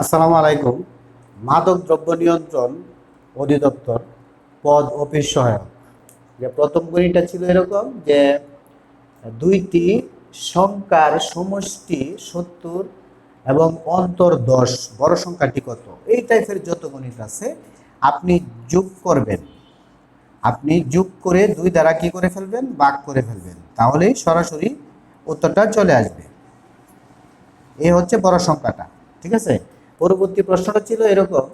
আসসালামু আলাইকুম। মাদক দ্রব্য নিয়ন্ত্রণ অধিদপ্তর পদ অফিস সহায়ক। যে প্রথম গণিটা ছিল এরকম যে দুইটি সংখ্যার সমষ্টি সত্তর এবং অন্তর দশ, বড় সংখ্যাটি কত? এই টাইপের যত গণিত আছে আপনি যোগ করবেন। আপনি যোগ করে দুই দ্বারা কি করে ফেলবেন? ভাগ করে ফেলবেন। তাহলেই সরাসরি উত্তরটা চলে আসবে। এই হচ্ছে বড় সংখ্যাটা, ঠিক আছে? পরবর্তী প্রশ্নটা ছিল এরকম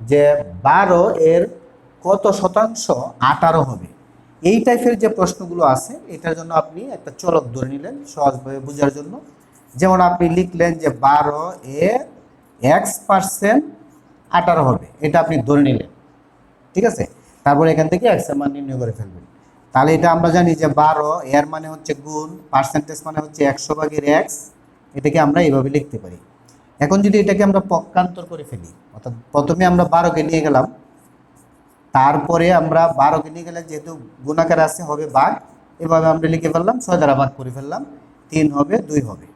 যে বারো এর কত শতাংশ আঠারো হবে? এই টাইপের যে প্রশ্নগুলো আছে, এটার জন্য আপনি একটা চলক ধরে নিলেন সহজভাবে বোঝার জন্য। যেমন আপনি লিখলেন যে বারো এ এক্স পার্সেন্ট আঠারো হবে, এটা আপনি ধরে নিলেন। ঠিক আছে? তারপরে এখান থেকে এক্সের মান নির্ণয় করে ফেলবেন। তাহলে এটা আমরা জানি যে বারো এর মানে হচ্ছে গুণ পার্সেন্টেজ মানে হচ্ছে একশো ভাগের এক্স এটাকে আমরা এইভাবে লিখতে পারি। এখন যদি এটাকে আমরা পক্ষান্তর করে ফেলি, অর্থাৎ প্রথমে আমরা বারোকে নিয়ে গেলাম, তারপরে আমরা বারোকে নিয়ে গেলে যেহেতু গুণাকার আছে, হবে বাঘ এভাবে আমরা লিখে ফেললাম, ছয় দ্বারা ভাগ করে ফেললাম, তিন হবে, দুই হবে।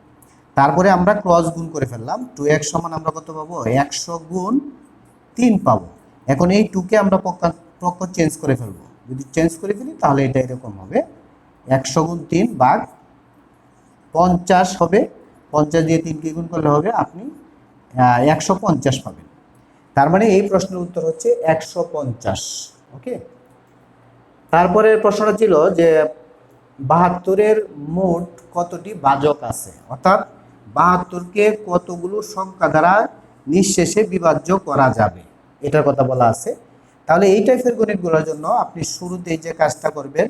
তারপরে আমরা ক্রস গুণ করে ফেললাম টু এক্স সমান আমরা কত পাবো? একশো গুণ তিন পাবো। এখন এই টুকে আমরা পক্ষ চেঞ্জ করে ফেলব। যদি চেঞ্জ করে ফেলি, তাহলে এটা এরকম হবে, একশো গুণ তিন বাঘ পঞ্চাশ হবে পঞ্চাশ দিয়ে তিনকে গুণ করলে হবে আপনি একশো পঞ্চাশ পাবেন। তার মানে এই প্রশ্নের উত্তর হচ্ছে একশো পঞ্চাশ ওকে তারপরের প্রশ্নটা ছিল যে বাহাত্তরের মোট কতটি বাজক আছে? অর্থাৎ বাহাত্তরকে কতগুলো সংখ্যা দ্বারা নিঃশেষে বিভাজ্য করা যাবে? এটার কথা বলা আছে। তাহলে এই টাইপের গণিতগুলোর জন্য আপনি শুরুতেই যে কাজটা করবেন,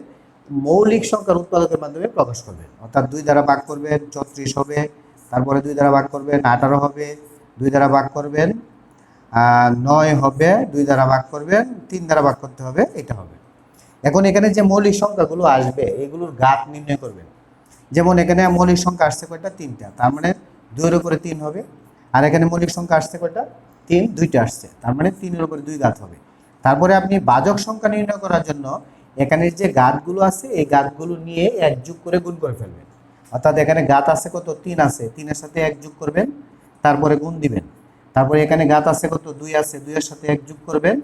মৌলিক সংখ্যার উৎপাদকের মাধ্যমে প্রকাশ করবেন। অর্থাৎ দুই দ্বারা ভাগ করবেন, চৌত্রিশ হবে তারপরে দুই দ্বারা ভাগ করবেন আঠারো হবে, দুই দ্বারা ভাগ করবেন নয় হবে, দুই দ্বারা ভাগ করবেন, তিন দ্বারা ভাগ করতে হবে, এটা হবে। এখন এখানে যে মৌলিক সংখ্যাগুলো আসবে, এগুলোর ঘাত নির্ণয় করবেন। যেমন এখানে মৌলিক সংখ্যা আসছে কয়টা? তিনটা। তার মানে দুইয়ের উপরে তিন হবে, আর এখানে মৌলিক সংখ্যা আসছে কয়টা? তিন, দুইটা আসছে। তার মানে তিনের উপরে দুই ঘাত হবে। তারপরে আপনি বাজক সংখ্যা নির্ণয় করার জন্য এখানে যে গাতগুলো আছে, এই গাতগুলো নিয়ে এক যোগ করে গুণ করে ফেলবেন। অর্থাৎ এখানে গাত আছে কত? তিন আছে। তিনের সাথে এক যোগ করবেন, তারপরে গুণ দিবেন। তারপরে এখানে গাত আছে কত? দুই আছে। দুইয়ের সাথে এক যোগ করবেন,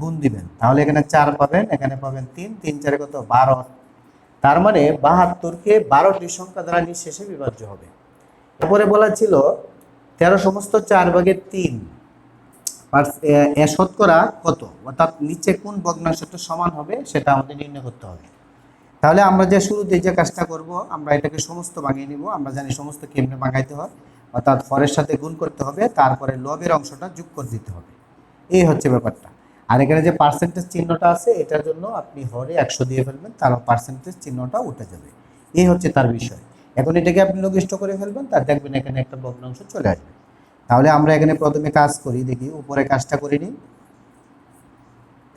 গুণ দিবেন। তাহলে এখানে চার পাবেন, এখানে পাবেন তিন। তিন চারে কত? বারো। তার মানে বাহাত্তরকে বারোটি সংখ্যা দ্বারা নিঃশেষে বিভাজ্য হবে। তারপরে বলা ছিল, তেরো সমস্ত চার ভাগের তিন শতকরা কত? অর্থাৎ নিচে কোন ভগ্নাংশটা সমান হবে, সেটা আমাদের নির্ণয় করতে হবে। তাহলে আমরা যে শুরুতে যে কাজটা করব, আমরা এটাকে সমস্ত ভাঙিয়ে নিব। আমরা জানি সমস্ত কেমনে ভাঙাইতে হয়। অর্থাৎ ফরের সাথে গুণ করতে হবে, তারপরে লবের অংশটা যোগ করে দিতে হবে। এই হচ্ছে ব্যাপারটা। আর এখানে যে পার্সেন্টেজ চিহ্নটা আছে, এটার জন্য আপনি হরে একশো দিয়ে ফেলবেন, তার পার্সেন্টেজ চিহ্নটা উঠে যাবে। এই হচ্ছে তার বিষয়। এখন এটাকে আপনি লঘিষ্ঠ করে ফেলবেন তার দেখবেন এখানে একটা ভগ্নাংশ চলে আসবে। তাহলে আমরা এখানে প্রথমে কাজ করি, দেখি উপরে কাজটা করে নিই।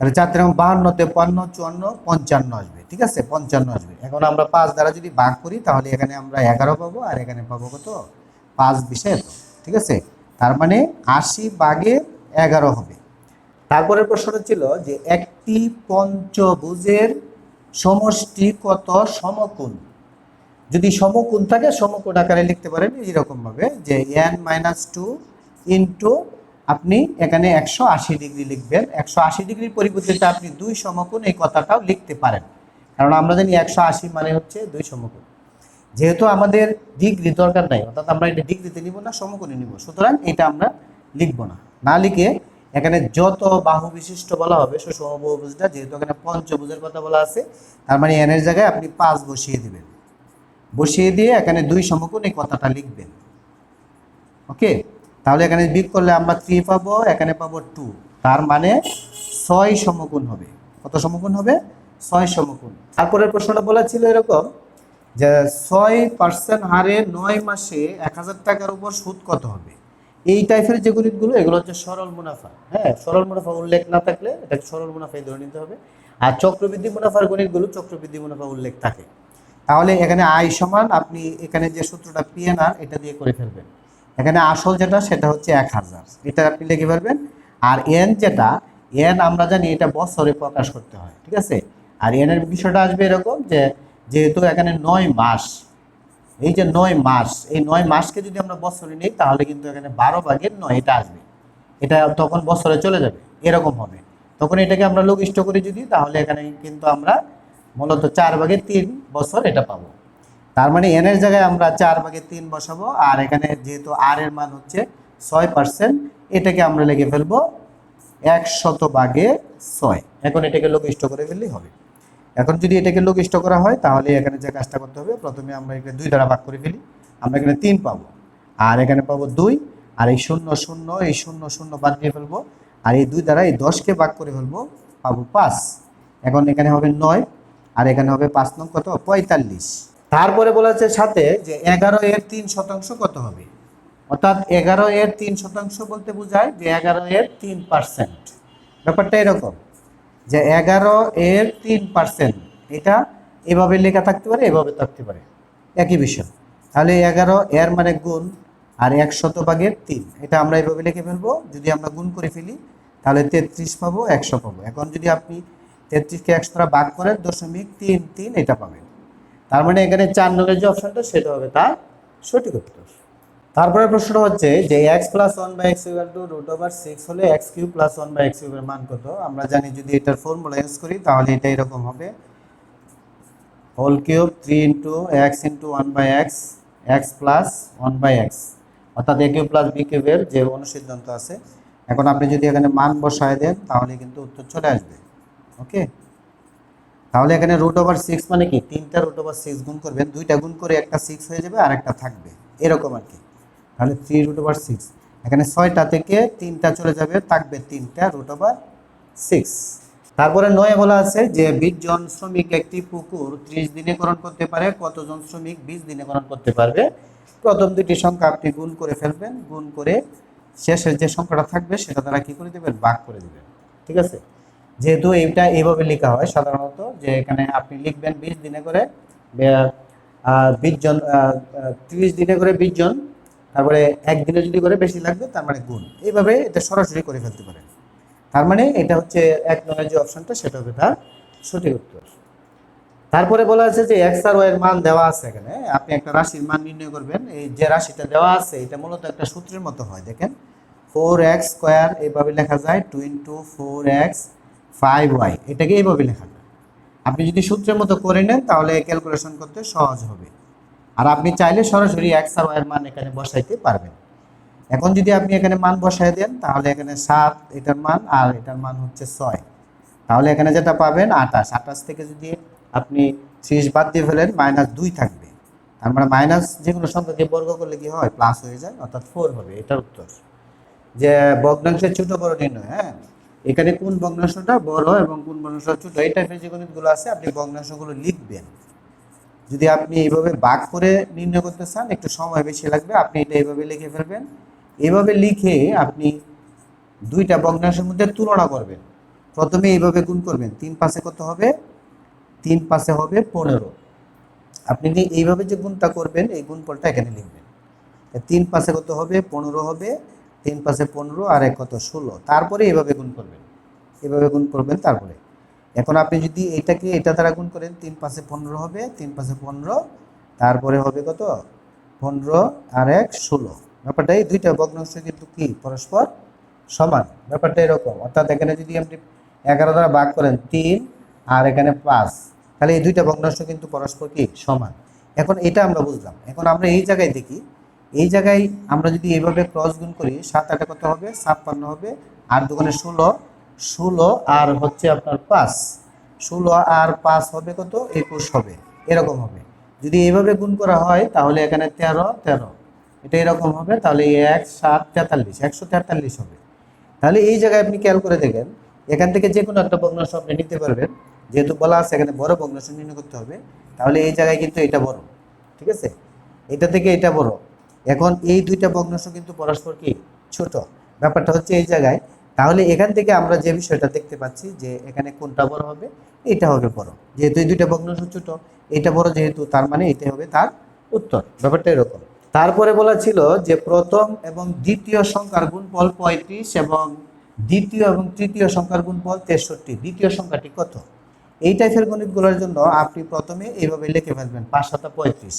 তাহলে চার তেরো বাহান্ন, তেপান্ন, চুয়ান্ন, পঞ্চান্ন আসবে, ঠিক আছে? পঞ্চান্ন আসবে। এখন আমরা পাঁচ দ্বারা যদি ভাগ করি, তাহলে এখানে আমরা এগারো পাবো, আর এখানে পাবো কত? পাঁচ বিশে ঠিক আছে? তার মানে আশি বাঘে এগারো হবে। তারপরের প্রশ্নটা ছিল যে একটি পঞ্চভুজের সমষ্টি কত? সমকোণ। যদি সমকোণ থাকে, সমকোণ আকারে লিখতে পারেন, এইরকমভাবে যে এন মাইনাস টু ইন্টু আপনি এখানে একশো আশি ডিগ্রি লিখবেন। একশো আশি ডিগ্রির পরিবর্তে আপনি দুই সমকোণ এই কথাটাও লিখতে পারেন। কারণ আমরা জানি একশো আশি মানে হচ্ছে দুই সমকোণ। যেহেতু আমাদের ডিগ্রি দরকার নাই, অর্থাৎ আমরা এটা ডিগ্রিতে নিব না, সমকোণে নিব। সুতরাং এটা আমরা লিখব না। না লিখে এখানে যত বাহু বিশিষ্ট বলা হবে সে সমবাহুভুজটা যেহেতু এখানে পঞ্চভুজের কথা বলা আছে, তার মানে এনের জায়গায় আপনি পাঁচ বসিয়ে দিবেন। বসিয়ে দিয়ে এখানে দুই সমকোণ এই কথাটা লিখবেন। ওকে? তাহলে এখানে বিগ করলে আমরা থ্রি পাবো, এখানে পাবো টু তার মানে ছয় সমকোণ হবে। কত সমকোণ হবে? ছয় সমকোণ তারপরের প্রশ্নটা বলা ছিল এরকম যে ছয় পার্সেন্ট হারে নয় মাসে এক হাজার টাকার উপর সুদ কত হবে? এই টাইপের যে গণিতগুলো, এগুলো হচ্ছে সরল মুনাফা। হ্যাঁ সরল মুনাফা উল্লেখ না থাকলে এটা সরল মুনাফাই ধরে নিতে হবে। আর চক্রবৃদ্ধি মুনাফার গণিতগুলো চক্রবৃদ্ধি মুনাফা উল্লেখ থাকে। তাহলে এখানে আয় সমান, আপনি এখানে যে সূত্রটা পিএনআর এটা দিয়ে করে ফেলবেন। এখানে আসল যেটা, সেটা হচ্ছে এক হাজার। এটা আপনি লিখে পারবেন আর এন যেটা, এন আমরা জানি এটা বছরে প্রকাশ করতে হয়, ঠিক আছে? আর এন এর বিষয়টা আসবে এরকম যে, যেহেতু এখানে নয় মাস, এই যে নয় মাস, এই নয় মাসকে যদি আমরা বছরে নিই, তাহলে কিন্তু এখানে বারো ভাগের নয়, এটা আসবে। এটা তখন বছরে চলে যাবে, এরকম হবে। তখন এটাকে আমরা লঘিষ্ঠ করি যদি, তাহলে এখানে কিন্তু আমরা মূলত চার ভাগের তিন বছর এটা পাবো। তার মানে এন এর জায়গায় আমরা চার ভাগে তিন বসাবো, আর এখানে যেহেতু আর এর মান হচ্ছে ছয় পার্সেন্ট এটাকে আমরা লিখে ফেলব এক শত ভাগে ছয়। এখন এটাকে লঘিষ্ঠ করে ফেললেই হবে। এখন যদি এটাকে লঘিষ্ঠ করা হয়, তাহলে এখানে যে কাজটা করতে হবে, প্রথমে আমরা এখানে দুই দ্বারা ভাগ করে ফেলি। আমরা এখানে তিন পাবো, আর এখানে পাবো দুই, আর এই শূন্য শূন্য, এই শূন্য শূন্য বাদ দিয়ে ফেলব, আর এই দুই দ্বারা এই দশকে ভাগ করে ফেলব, পাবো পাঁচ। এখন এখানে হবে নয়, আর এখানে হবে পাঁচ নং কত? পঁয়তাল্লিশ। তারপরে বলা হচ্ছে সাথে যে এগারো এর তিন শতাংশ কত হবে? অর্থাৎ এগারো এর তিন শতাংশ বলতে বোঝায় যে এগারো এর তিন পার্সেন্ট। ব্যাপারটা এরকম যে এগারো এর তিন পার্সেন্ট, এটা এভাবে লেখা থাকতে পারে, এভাবে থাকতে পারে। একই বিষয়। তাহলে এগারো এর মানে গুণ আর এক শতভাগের তিন। এটা আমরা এভাবে লিখে ফেলব, যদি আমরা গুণ করে ফেলি, তাহলে তেত্রিশ পাবো, একশো পাবো। এখন যদি আপনি তেত্রিশকে একশো দ্বারা ভাগ করেন, দশমিক তিন তিন এটা পাবেন। তার মানে এখানে চার নম্বরের যে অপশনটা সেটা হবে তার সঠিক উত্তর। তারপরে প্রশ্নটা হচ্ছে যে x plus one by x equal to root over six হলে x cube plus one by x কিউবের মান কত? আমরা জানি যদি এটার ফর্মুলা ইউজ করি, তাহলে এটা এরকম হবে। Whole cube three into x into one by x x plus one by x অর্থাৎ এ কিউব প্লাস বি কিউবের যে অনুসিদ্ধান্ত আছে। এখন আপনি যদি এখানে মান বসায় দেন, তাহলে কিন্তু উত্তর চলে আসবে। ওকে তাহলে এখানে রুট ওভার সিক্স মানে কি? তিনটা রুট ওভার সিক্স গুণ করবেন, দুইটা গুণ করে একটা সিক্স হয়ে যাবে, আর একটা থাকবে। এরকম আর কি। তাহলে থ্রি রুট ওভার সিক্স এখানে ছয়টা থেকে তিনটা চলে যাবে, থাকবে তিনটা রুট ওভার সিক্স তারপরে নয় বলা আছে যে, বিশ জন শ্রমিক একটি পুকুর ত্রিশ দিনে করণ করতে পারে, কতজন শ্রমিক বিশ দিনে করণ করতে পারবে? প্রথম দুটি সংখ্যা আপনি গুণ করে ফেলবেন, গুণ করে শেষের যে সংখ্যাটা থাকবে, সেটা তারা কি করে দেবেন? ভাগ করে দেবেন। ঠিক আছে? যেহেতু এইটা এইভাবে লেখা হয়, সাধারণত যে এখানে আপনি লিখবেন বিশ দিনে করে বিশ জন ত্রিশ দিনে করে বিশ জন, তারপরে একদিনে যদি করে বেশি লাগবে, তার মানে গুণ। এইভাবে এটা সরাসরি করে ফেলতে পারেন। তার মানে এটা হচ্ছে এক নম্বরের যে অপশনটা, সেটা হবে তার সঠিক উত্তর। তারপরে বলা আছে যে এক্স আর ওয়ের মান দেওয়া আছে এখানে। আপনি একটা রাশির মান নির্ণয় করবেন। এই যে রাশিটা দেওয়া আছে, এটা মূলত একটা সূত্রের মতো হয়, দেখেন। ফোর এক্স স্কোয়ার এইভাবে লেখা যায় two into four x five y এটাকে এইভাবে লেখা যায়। আপনি যদি সূত্রের মতো করে নেন, তাহলে ক্যালকুলেশন করতে সহজ হবে। আর আপনি চাইলে সরাসরি এক্স আর ওয়াইয়ের মান এখানে বসাইতে পারবেন। এখন যদি আপনি এখানে মান বসাই দেন, তাহলে এখানে সাত, এটার মান, আর এটার মান হচ্ছে ছয়। তাহলে এখানে যেটা পাবেন, আঠাশ। আঠাশ থেকে যদি আপনি ত্রিশ বাদ দিয়ে ফেলেন মাইনাস দুই থাকবে। তার মানে মাইনাস যে কোনো সংখ্যা দিয়ে বর্গ করলে কি হয়? প্লাস হয়ে যায়, অর্থাৎ ফোর হবে, এটার উত্তর। যে ভগ্নাংশের ছোট বড় নির্ণয় হ্যাঁ? এখানে কোন ভগ্নাংশটা বড় এবং কোন ভগ্নাংশটা ছোট, এই টাইপের যে গণিতগুলো আছে, আপনি ভগ্নাংশগুলো লিখবেন। যদি আপনি এইভাবে বাক করে নির্ণয় করতে চান, একটু সময় বেশি লাগবে, আপনি এটা এইভাবে লিখে ফেলবেন। এইভাবে লিখে আপনি দুইটা ভগ্নাংশের মধ্যে তুলনা করবেন। প্রথমে এইভাবে গুণ করবেন, তিন পাশে কত হবে? তিন পাশে হবে পনেরো। আপনি এইভাবে যে গুণটা করবেন, এই গুণফলটা এখানে লিখবেন। তিন পাশে কত হবে? পনেরো হবে। তিন পাশে পনেরো আর এক কত ষোলো। তারপরে এভাবে গুণ করবেন। এভাবে গুণ করবেন তারপরে। এখন আপনি যদি এটাকে, এটা দ্বারা গুণ করেন, তিন পাশে পনেরো হবে, তিন পাশে পনেরো, তারপরে হবে কত? পনেরো আর এক ষোলো। ব্যাপারটা এই দুইটা ভগ্নাংশ কিন্তু কি? পরস্পর সমান। ব্যাপারটা এরকম। অর্থাৎ এখানে যদি আপনি এগারো দ্বারা ভাগ করেন, তিন আর এখানে পাঁচ, তাহলে এই দুইটা ভগ্নাংশ কিন্তু পরস্পর কি? সমান। এখন এটা আমরা বুঝলাম। এখন আমরা এই জায়গায় দেখি এই জায়গায় আমরা যদি এইভাবে ক্রস গুণ করি, সাত আটে কত হবে? ছাপ্পান্ন হবে। আর দোকানে ষোলো ষোলো আর হচ্ছে আপনার পাঁচ। ষোলো আর পাঁচ হবে কত? একুশ হবে। এরকম হবে। যদি এইভাবে গুণ করা হয়, তাহলে এখানে তেরো তেরো। এটা এরকম হবে, তাহলে এক, সাত, তেতাল্লিশ। একশো তেতাল্লিশ হবে। তাহলে এই জায়গায় আপনি খেয়াল করে দেখেন, এখান থেকে যে কোনো একটা ভগ্নাংশ আপনি নিতে পারবেন। যেহেতু বলা আছে, এখানে বড় ভগ্নাংশ নির্ণয় করতে হবে। তাহলে এই জায়গায় কিন্তু এটা বড়। ঠিক আছে? এটা থেকে এটা বড়। এখন এই দুইটা ভগ্নাংশ কিন্তু পরস্পর কি? ছোট। ব্যাপারটা হচ্ছে এই জায়গায়। তাহলে এখান থেকে আমরা যে বিষয়টা দেখতে পাচ্ছি যে এখানে কোনটা বড় হবে, এটা হবে বড়। যেহেতু এই দুইটা ভগ্নাংশ ছোট, এটা বড় যেহেতু, তার মানে এটাই হবে তার উত্তর। ব্যাপারটা এরকম। তারপরে বলা ছিল যে প্রথম এবং দ্বিতীয় সংখ্যার গুণফল পঁয়ত্রিশ এবং দ্বিতীয় এবং তৃতীয় সংখ্যার গুণফল তেষট্টি। দ্বিতীয় সংখ্যাটি কত? এই টাইপের গণিতগুলোর জন্য আপনি প্রথমে এইভাবে লিখে ফেলবেন, পাঁচ সাতা পঁয়ত্রিশ।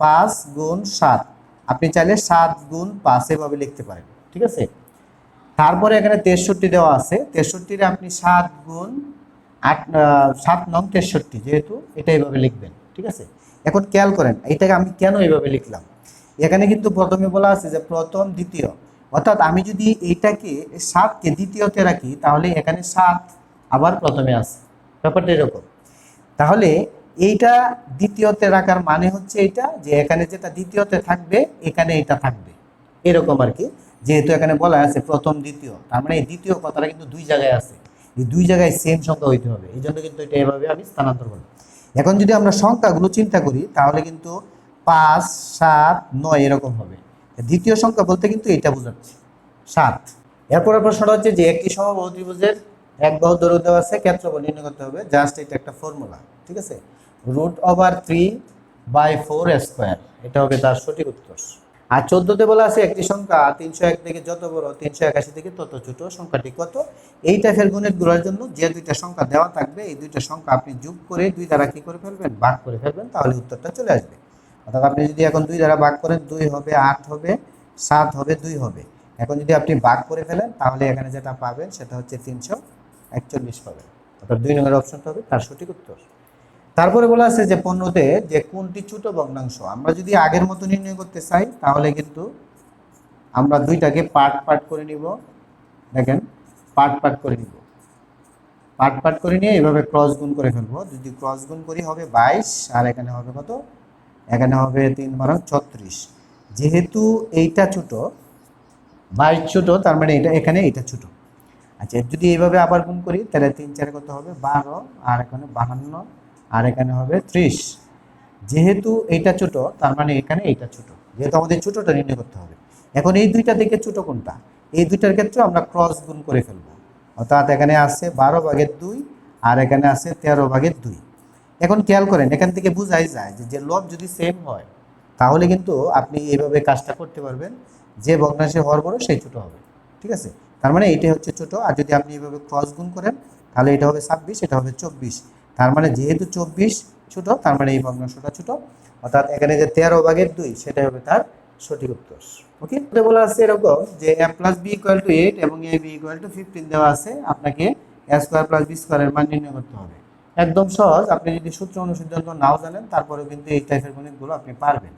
পাঁচ গুণ সাত। আপনি চাইলে সাত গুণ পাঁচ এভাবে লিখতে পারেন, ঠিক আছে? তারপরে এখানে তেষট্টি দেওয়া আছে, তেষট্টিরে আপনি সাত গুণ আট সাত নং তেষট্টি, যেহেতু এটা এইভাবে লিখবেন, ঠিক আছে? এখন খেয়াল করেন, এটাকে আমি কেন এইভাবে লিখলাম? এখানে কিন্তু প্রথমে বলা আছে যে প্রথম দ্বিতীয়, অর্থাৎ আমি যদি এইটাকে সাতকে দ্বিতীয়তে রাখি, তাহলে এখানে সাত আবার প্রথমে আছে ব্যাপারটা এরকম। তাহলে এইটা দ্বিতীয়তে রাখার মানে হচ্ছে এটা যে এখানে যেটা দ্বিতীয়তে থাকবে, এখানে এটা থাকবে। এরকম আর কি। যেহেতু এখানে বলা আছে প্রথম, দ্বিতীয়, তার মানে এই দ্বিতীয় কথাটা কিন্তু দুই জায়গায় আছে। এই দুই জায়গায় সেম সংখ্যা হইতে হবে। এই জন্য কিন্তু এটা এভাবে আমি স্থানান্তর করি এখন যদি আমরা সংখ্যাগুলো চিন্তা করি, তাহলে কিন্তু পাঁচ, সাত, নয় এরকম হবে। দ্বিতীয় সংখ্যা বলতে কিন্তু এটা বোঝাচ্ছে। সাত। এরপরের প্রশ্নটা হচ্ছে যে একটি সমবাহু ত্রিভুজের এক বাহু দৈর্ঘ্য দেওয়া আছে, ক্ষেত্রফল নির্ণয় করতে হবে। জাস্ট এটা একটা ফর্মুলা ঠিক আছে? Root over three by four square এটা হবে তার সঠিক উত্তর। আর চোদ্দতে বলা আছে একটি সংখ্যা, তিনশো এক থেকে যত বড়, তিনশো একাশি থেকে তত ছোট, সংখ্যাটি কত? এই টাইপের গুণের জন্য যে দুইটা সংখ্যা দেওয়া থাকবে, এই দুইটা সংখ্যা আপনি যোগ করে দুই দ্বারা কি করে ফেলবেন? ভাগ করে ফেলবেন, তাহলে উত্তরটা চলে আসবে। অর্থাৎ আপনি যদি এখন দুই দ্বারা ভাগ করেন, দুই হবে, আট হবে, সাত হবে, দুই হবে। এখন যদি আপনি ভাগ করে ফেলেন, তাহলে এখানে যেটা পাবেন, সেটা হচ্ছে তিনশো একচল্লিশ পাবেন। অর্থাৎ দুই নম্বর অপশনটা হবে তার সঠিক উত্তর। তারপরে বলা আছে যে পণ্যতে যে কোনটি ছোট ভগ্নাংশ, আমরা যদি আগের মতো নির্ণয় করতে চাই, তাহলে কিন্তু আমরা দুইটাকে পার্ট পার্ট করে নিব। দেখেন, পার্ট পার্ট করে নিব। পার্ট পার্ট করে নিয়ে এভাবে ক্রস গুণ করে ফেলব। যদি ক্রস গুণ করি হবে বাইশ, আর এখানে হবে কত? এখানে হবে তিন বারো, ছত্রিশ। যেহেতু এইটা ছোট, বাইশ ছোট, তার মানে এটা এখানে এটা ছোট। আচ্ছা যদি এইভাবে আবার গুণ করি, তাহলে তিন চারে কত হবে? বারো, আর এখানে বাহান্ন। আর এখানে হবে ত্রিশ। যেহেতু এইটা ছোট, তার মানে এখানে এইটা ছোট। যেহেতু আমাদের ছোটটা নির্ণয় করতে হবে। এখন এই দুইটা থেকে ছোট কোনটা? এই দুইটার ক্ষেত্রে আমরা ক্রস গুণ করে ফেলব। অর্থাৎ এখানে আছে বারো ভাগের দুই আর এখানে আছে তেরো ভাগের দুই। এখন খেয়াল করেন, এখান থেকে বোঝাই যায় যে যে লব যদি সেম হয়, তাহলে কিন্তু আপনি এইভাবে কাজটা করতে পারবেন। যে ভগ্নাংশে হওয়ার বড় সেই ছোট হবে। ঠিক আছে? তার মানে এইটাই হচ্ছে ছোট। আর যদি আপনি এইভাবে ক্রস গুণ করেন, তাহলে এটা হবে ছাব্বিশ, এটা হবে চব্বিশ। তার মানে যেহেতু চব্বিশ ছোট, তার মানে এই ভগ্নাংশটা ছোট, অর্থাৎ এখানে যে তেরো ভাগের দুই, সেটাই হবে তার সঠিক উত্তর। ওকে বলা আছে এরকম যে a plus b equal to eight এবং a b equal to fifteen দেওয়া আছে, আপনাকে এ স্কোয়ার প্লাস বি স্কোয়ারের মান নির্ণয় করতে হবে। একদম সহজ, আপনি যদি সূত্র অনুসিদ্ধান্ত নাও জানেন, তারপরেও কিন্তু এই টাইপের গণিতগুলো আপনি পারবেন।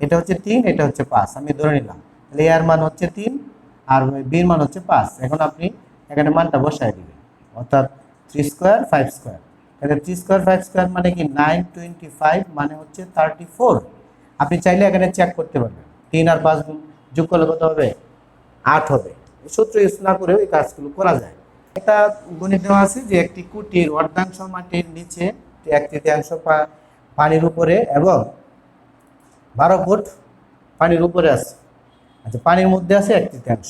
এটা হচ্ছে তিন, এটা হচ্ছে পাঁচ, আমি ধরে নিলাম। তাহলে এর মান হচ্ছে তিন, আর বির মান হচ্ছে পাঁচ। এখন আপনি এখানে মানটা বসায় দিবেন, অর্থাৎ থ্রি স্কোয়ার ফাইভ স্কোয়ার তাহলে থ্রি স্কোয়ার ফাইভ স্কোয়ার মানে কি? নাইন টোয়েন্টি ফাইভ মানে হচ্ছে থার্টি ফোর আপনি চাইলে এখানে চেক করতে পারবেন। তিন আর পাঁচ গুণ যোগ করলে কত হবে? আট হবে। সূত্র ইউজ না করেও এই কাজগুলো করা যায়। একটা গণিত দেওয়া আছে যে একটি কুটির অর্ধাংশ মাটির নিচে এক তৃতীয়াংশ পানির উপরে এবং বারো ফুট পানির উপরে আছে। আচ্ছা পানির মধ্যে আছে এক তৃতীয়াংশ।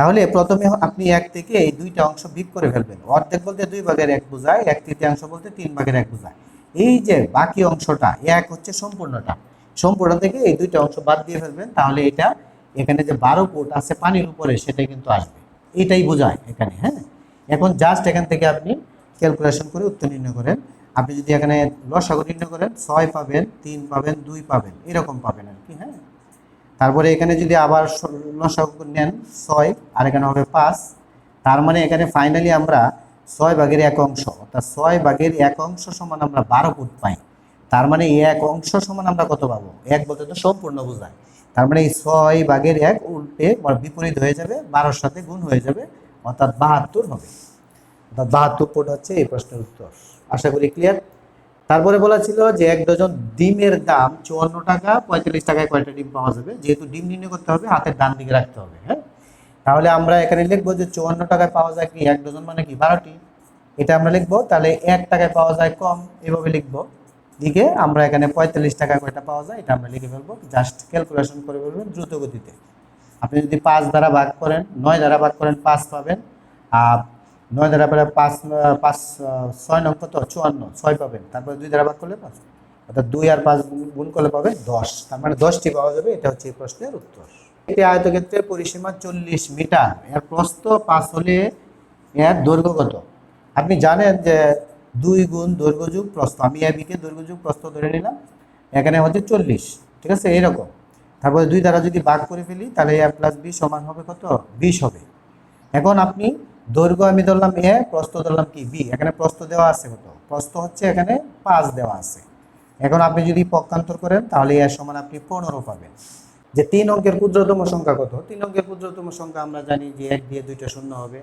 তাহলে প্রথমে আপনি এক থেকে এই দুইটা অংশ বিক করে ফেলবেন। অর্ধেক বলতে দুই ভাগের এক বোঝায়, এক তৃতীয়াংশ বলতে তিন ভাগের এক বোঝায়। এই যে বাকি অংশটা, এক হচ্ছে সম্পূর্ণটা। সম্পূর্ণ থেকে এই দুইটা অংশ বাদ দিয়ে ফেলবেন, তাহলে এটা এখানে যে বারো ফুট আছে পানির উপরে, সেটা কিন্তু আসবে। এটাই বোঝায় এখানে হ্যাঁ? এখন জাস্ট এখান থেকে আপনি ক্যালকুলেশন করে উত্তর নির্ণয় করেন। আপনি যদি এখানে লসাগু নির্ণয় করেন, ছয় পাবেন, তিন পাবেন, দুই পাবেন, এরকম পাবেন আর কি হ্যাঁ? তারপরে এখানে যদি আবার লসাগু নেন ছয়, আর এখানে হবে পাঁচ, তার মানে এখানে ফাইনালি আমরা ছয় ভাগের এক অংশ, অর্থাৎ ছয় ভাগের এক অংশ সমান আমরা বারো ফুট পাই। তার মানে এই এক অংশ সমান আমরা কত পাবো? এক বলতে তো সম্পূর্ণ বোঝায়। তার মানে এই ছয় ভাগের এক উল্টে বিপরীত হয়ে যাবে, বারোর সাথে গুণ হয়ে যাবে, অর্থাৎ বাহাত্তর হবে। অর্থাৎ বাহাত্তর ফুট হচ্ছে এই প্রশ্নের উত্তর। আশা করি ক্লিয়ার তারপরে বলা ছিল যে এক ডজন ডিমের দাম চুয়ান্ন টাকা, পঁয়তাল্লিশ টাকায় কয়টা ডিম পাওয়া যাবে? যেহেতু ডিম নির্ণয় করতে হবে, হাতের ডান দিকে রাখতে হবে হ্যাঁ? তাহলে আমরা এখানে লিখব যে চুয়ান্ন টাকায় পাওয়া যায় কি? এক ডজন মানে কি? বারোটি এটা আমরা লিখব, তাহলে এক টাকায় পাওয়া যায় কম, এভাবে লিখব। দিকে আমরা এখানে পঁয়তাল্লিশ টাকায় কয়টা পাওয়া যায়, এটা আমরা লিখে ফেলব। জাস্ট ক্যালকুলেশন করে ফেলবেন দ্রুত গতিতে। আপনি যদি পাঁচ দ্বারা ভাগ করেন, নয় দ্বারা ভাগ করেন, পাঁচ পাবেন। আর নয় দ্বারা পরে পাঁচ পাঁচ, ছয় নং কত? চুয়ান্ন, ছয় পাবেন। তারপরে দুই দ্বারা ভাগ করলে পাঁচ। অর্থাৎ দুই আর পাঁচ গুণ- করলে পাবেন দশ। তার মানে দশটি পাওয়া যাবে, এটা হচ্ছে এই প্রশ্নের উত্তর। এটি আয়তক্ষেত্রের পরিসীমা চল্লিশ মিটার। এর প্রস্থ পাঁচ হলে এর দৈর্ঘ্য কত? আপনি জানেন যে দুই গুণ দৈর্ঘ্য যুগ প্রস্থ। আমি এবিকে দৈর্ঘ্য যুগ প্রস্থ ধরে নিলাম। এখানে হচ্ছে চল্লিশ। ঠিক আছে? এরকম। তারপরে দুই দ্বারা যদি ভাগ করে ফেলি, তাহলে এ প্লাস বি সমান হবে কত? বিশ হবে। এখন আপনি দৈর্ঘ্য আমি ধরলাম এ, প্রস্থ ধরলাম কি, বি। এখানে প্রস্থ দেওয়া আছে কত? প্রস্থ হচ্ছে এখানে পাঁচ দেওয়া আছে। এখন আপনি যদি পক্ষান্তর করেন, তাহলে এর সমান আপনি পনেরো পাবেন। যে তিন অঙ্কের ক্ষুদ্রতম সংখ্যা কত? তিন অঙ্কের ক্ষুদ্রতম সংখ্যা আমরা জানি যে এক দিয়ে দুইটা শূন্য হবে।